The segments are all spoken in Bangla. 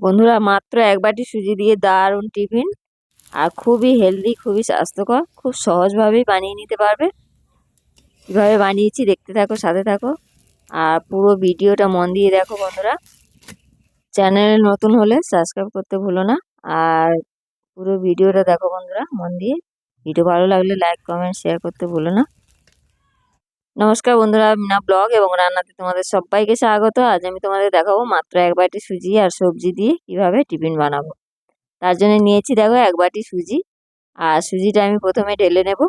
বন্ধুরা, মাত্র এক বাটি সুজি দিয়ে দারুণ টিফিন। আর খুবই হেলদি খুবই স্বাস্থ্যকর, খুব সহজভাবেই বানিয়ে নিতে পারবে। কীভাবে বানিয়েছি দেখতে থাকো, সাথে থাকো। আর পুরো ভিডিওটা মন দিয়ে দেখো বন্ধুরা। চ্যানেলে নতুন হলে সাবস্ক্রাইব করতে ভুলো না। আর পুরো ভিডিওটা দেখো বন্ধুরা, মন দিয়ে। ভিডিও ভালো লাগলে লাইক কমেন্ট শেয়ার করতে ভুলো না। নমস্কার বন্ধুরা মিনা ব্লগ এবং রান্নাতে তোমাদের সবাইকে স্বাগত। আজ আমি তোমাদের দেখাবো মাত্র এক বাটি সুজি আর সবজি দিয়ে কীভাবে টিফিন বানাবো। তার জন্য নিয়েছি দেখো এক বাটি সুজি। আর সুজিটা আমি প্রথমে ঢেলে নেব।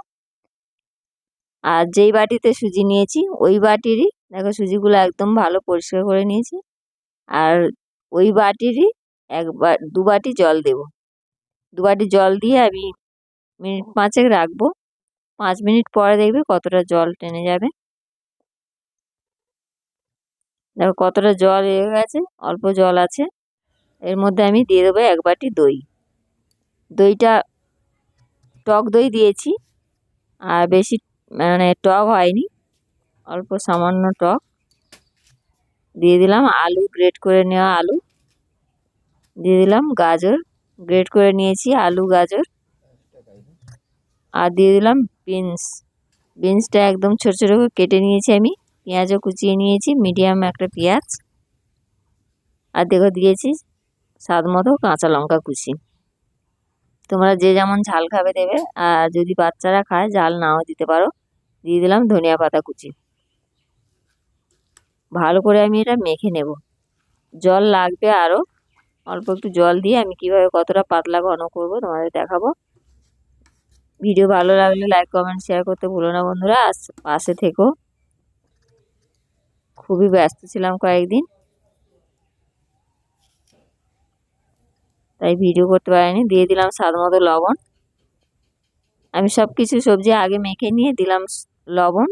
আর যেই বাটিতে সুজি নিয়েছি, ওই বাটিরই দেখো সুজিগুলো একদম ভালো পরিষ্কার করে নিয়েছি। আর ওই বাটিরই এক দু বাটি জল দেব। দু বাটি জল দিয়ে আমি মিনিট পাঁচেক রাখব। পাঁচ মিনিট পরে দেখবে কতটা জল টেনে যাবে। দেখো কতটা জল এসে গেছে, অল্প জল আছে। এর মধ্যে আমি দিয়ে দেবো এক বাটি দই। দইটা টক দই দিয়েছি, আর বেশি মানে টক হয়নি, অল্প সামান্য টক। দিয়ে দিলাম আলু, গ্রেট করে নেওয়া আলু। দিয়ে দিলাম গাজর, গ্রেট করে নিয়েছি আলু, গাজর। আর দিয়ে দিলাম বিনস। বিনসটা একদম ছোটো ছোটো করে কেটে নিয়েছি আমি। পেঁয়াজও কুচিয়ে নিয়েছি, মিডিয়াম একটা পেঁয়াজ। আর দেখো দিয়েছি স্বাদ মতো কাঁচা লঙ্কা কুচি। তোমরা যে যেমন ঝাল খাবে দেবে, আর যদি বাচ্চারা খায়, ঝাল নাও দিতে পারো। দিয়ে দিলাম ধনিয়া পাতা কুচি। ভালো করে আমি এটা মেখে নেব। জল লাগবে আরও অল্প একটু জল দিয়ে আমি কীভাবে কতটা পাতলা ঘন করব তোমাদের দেখাবো। ভিডিও ভালো লাগলে লাইক কমেন্ট শেয়ার করতে ভুলো না বন্ধুরা। পাশে থেকো। খুবই ব্যস্ত ছিলাম কয়েকদিন। তাই ভিডিও করতে পারিনি। দিয়ে দিলাম স্বাদ মতো লবণ। আমি সব কিছু সবজি আগে মেখে নিয়ে দিলাম লবণ।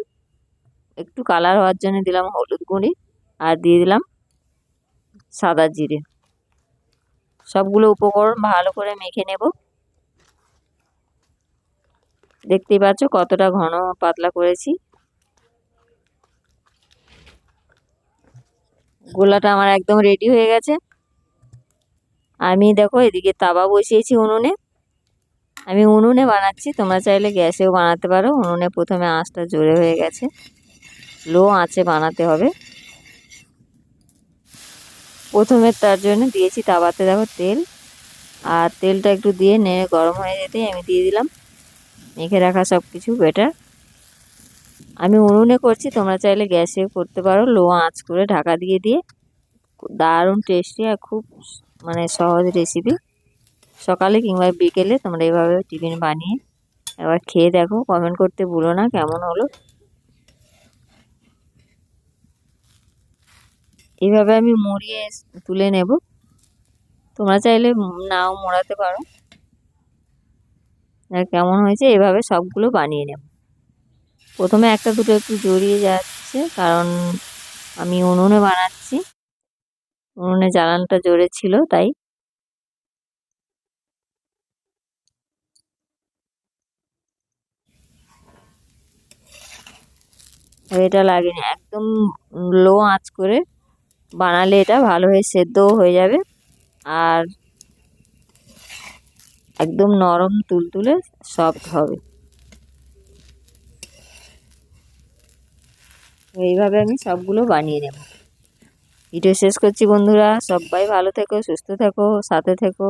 একটু কালার হওয়ার জন্য দিলাম হলুদ গুঁড়ি আর দিয়ে দিলাম সাদা জিরে। সবগুলো উপকরণ ভালো করে মেখে নেব। দেখতেই পাচ্ছ কতটা ঘন পাতলা করেছি। গোলাটা আমার একদম রেডি হয়ে গেছে। আমি দেখো এদিকে তাওয়া বসিয়েছি উনুনে। আমি উনুনে বানাচ্ছি, তোমরা চাইলে গ্যাসেও বানাতে পারো। উনুনে প্রথমে আঁচটা জোরে হয়ে গেছে। লো আঁচে বানাতে হবে। প্রথমে তার জন্য দিয়েছি তাওয়াতে দেখো তেল। আর তেলটা একটু দিয়ে নেড়ে গরম হয়ে যেতেই আমি দিয়ে দিলাম। মেখে রাখা সব কিছু বেটার আমি উনুনে করছি, তোমরা চাইলে গ্যাসেও করতে পারো। লো আঁচ করে ঢাকা দিয়ে দিয়ে, দারুণ টেস্টি আর খুব মানে সহজ রেসিপি সকালে কিংবা বিকেলে তোমরা এইভাবে টিফিন বানিয়ে এবার খেয়ে দেখো কমেন্ট করতে ভুলো না, কেমন হলো? এইভাবে আমি মুড়িয়ে তুলে নেব। তোমরা চাইলে নাও মোড়াতে পারো। আর কেমন হয়েছে, এভাবে সবগুলো বানিয়ে নেব। প্রথমে একটা দুটো একটু জড়িয়ে যাচ্ছে, কারণ আমি উনুনে বানাচ্ছি। উনুনে জ্বালানটা জোরে ছিল, তাই। এটা লাগেনি, একদম লো আঁচ করে বানালে এটা ভালো হয়ে সেদ্ধও হয়ে যাবে। আর একদম নরম তুলতুলে সফট হবে। এইভাবে আমি সবগুলো বানিয়ে নেব। ভিডিও শেষ করছি বন্ধুরা, সবাই ভালো থেকো, সুস্থ থেকো, সাথে থেকো।